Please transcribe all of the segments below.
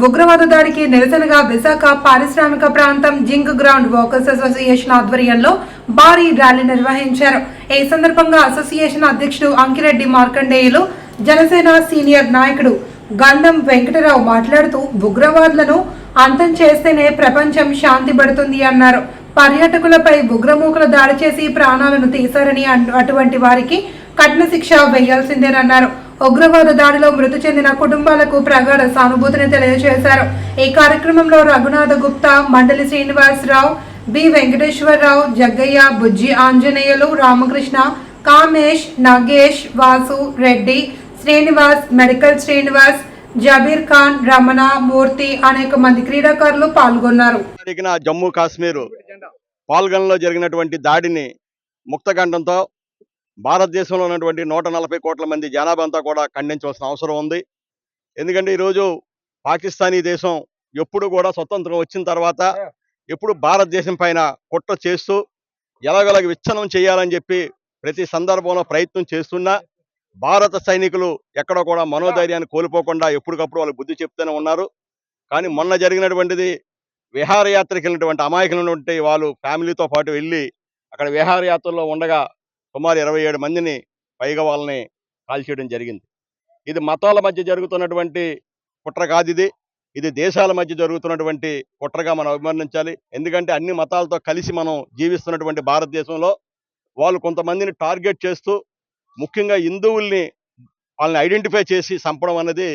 ఉగ్రవాద దాడికి నిరసనగా విశాఖ పారిశ్రామిక ప్రాంతం జింక్ గ్రౌండ్ వర్కర్స్ అసోసియేషన్ ఆధ్వర్యంలో భారీ ర్యాలీ నిర్వహించారు. ఈ సందర్భంగా అసోసియేషన్ అధ్యక్షుడు అంకిరెడ్డి మార్కండేయులు జనసేన సీనియర్ నాయకుడు గంధం వెంకటరావు మాట్లాడుతూ ఉగ్రవాదులను అంతం చేస్తేనే ప్రపంచం శాంతి పడుతుంది అన్నారు. పర్యాటకులపై ఉగ్రమూకలు దాడి చేసి ప్రాణాలను తీశారని అటువంటి వారికి కఠిన శిక్ష వేయాల్సిందేనన్నారు. ఉగ్రవాద దాడిలో మృతి చెందిన కుటుంబాలకు ప్రగాఢ సానుభూతిని తెలియజేశారు. ఈ కార్యక్రమంలో రఘునాథ గుప్తా మండలి శ్రీనివాసరావు బి వెంకటేశ్వరరావు జగ్గయ్య బుజ్జి ఆంజనేయులు రామకృష్ణ కామేష్ నాగేష్ వాసు రెడ్డి శ్రీనివాస్ మెడికల్ శ్రీనివాస్ జబీర్ ఖాన్ రమణ మూర్తి అనేక మంది క్రీడాకారులు పాల్గొన్నారు. జమ్మూ కాశ్మీర్ పాల్గొనలో జరిగినటువంటి దాడిని ముక్తకంఠంతో భారతదేశంలో ఉన్నటువంటి నూట నలభై కోట్ల మంది జనాభా అంతా కూడా ఖండించవలసిన అవసరం ఉంది. ఎందుకంటే ఈరోజు పాకిస్తానీ దేశం ఎప్పుడు కూడా స్వతంత్రం వచ్చిన తర్వాత ఎప్పుడు భారతదేశం పైన కుట్ర చేస్తూ ఎలాగలగ విచ్ఛనం చేయాలని చెప్పి ప్రతి సందర్భంలో ప్రయత్నం చేస్తున్నా భారత సైనికులు ఎక్కడ కూడా మనోధైర్యాన్ని కోల్పోకుండా ఎప్పటికప్పుడు వాళ్ళు బుద్ధి చెప్తూనే ఉన్నారు. కానీ మొన్న జరిగినటువంటిది విహారయాత్రకి వెళ్ళినటువంటి అమాయకులైనటువంటి వాళ్ళు ఫ్యామిలీతో పాటు వెళ్ళి అక్కడ విహారయాత్రలో ఉండగా సుమారు ఇరవై ఏడు మందిని పైగా వాళ్ళని కాల్చేయడం జరిగింది. ఇది మతాల మధ్య జరుగుతున్నటువంటి కుట్ర కాదు ఇది. ఇది దేశాల మధ్య జరుగుతున్నటువంటి కుట్రగా మనం అభివర్ణించాలి. ఎందుకంటే అన్ని మతాలతో కలిసి మనం జీవిస్తున్నటువంటి భారతదేశంలో వాళ్ళు కొంతమందిని టార్గెట్ చేస్తూ ముఖ్యంగా హిందువుల్ని వాళ్ళని ఐడెంటిఫై చేసి చంపడం అనేది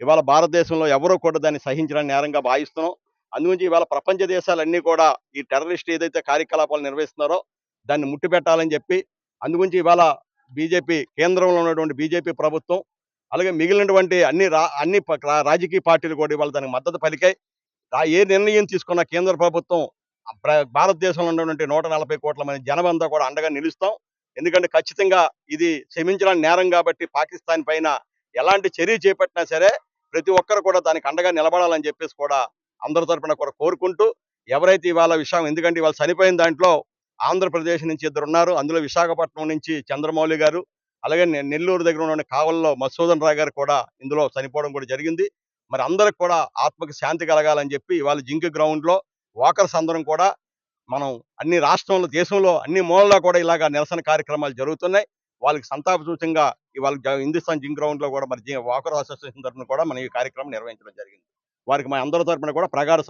ఇవాళ భారతదేశంలో ఎవరో కూడా దాన్ని సహించడానికి నేరంగా భావిస్తున్నాం. అందుగురించి ఇవాళ ప్రపంచ దేశాలన్నీ కూడా ఈ టెర్రరిస్ట్ ఏదైతే కార్యకలాపాలు నిర్వహిస్తున్నారో దాన్ని ముట్టిపెట్టాలని చెప్పి అందుగురించి ఇవాళ బీజేపీ కేంద్రంలో ఉన్నటువంటి బీజేపీ ప్రభుత్వం అలాగే మిగిలినటువంటి అన్ని రా అన్ని రాజకీయ పార్టీలు కూడా ఇవాళ దానికి మద్దతు పలికాయి. ఏ నిర్ణయం తీసుకున్న కేంద్ర ప్రభుత్వం భారతదేశంలో ఉన్నటువంటి నూట నలభై కోట్ల మంది జనమంతా కూడా అండగా నిలుస్తాం. ఎందుకంటే ఖచ్చితంగా ఇది క్షమించడానికి నేరం కాబట్టి పాకిస్తాన్ పైన ఎలాంటి చర్య చేపట్టినా సరే ప్రతి ఒక్కరు కూడా దానికి అండగా నిలబడాలని చెప్పేసి కూడా అందరి తరఫున కూడా కోరుకుంటూ ఎవరైతే ఇవాళ విషయం ఎందుకంటే ఇవాళ చనిపోయిన దాంట్లో ఆంధ్రప్రదేశ్ నుంచి ఇద్దరు ఉన్నారు. అందులో విశాఖపట్నం నుంచి చంద్రమౌళి గారు అలాగే నెల్లూరు దగ్గర ఉన్న కావల్లో మసూదన్ రావు గారు కూడా ఇందులో చనిపోవడం కూడా జరిగింది. మరి అందరికి కూడా ఆత్మకి శాంతి కలగాలని చెప్పి ఇవాళ జింక్ గ్రౌండ్లో వాకర్స్ అందరం కూడా మనం అన్ని రాష్ట్రంలో దేశంలో అన్ని మూలల్లో కూడా ఇలాగా నిరసన కార్యక్రమాలు జరుగుతున్నాయి. వాళ్ళకి సంతాప సూచంగా ఇవాళ హిందుస్థాన్ జింక్ గ్రౌండ్లో కూడా మరి వాకర్ అసోసియేషన్ తరఫున కూడా మనం ఈ కార్యక్రమం నిర్వహించడం జరిగింది. వారికి మా అందరి తరఫున కూడా ప్రగాఢ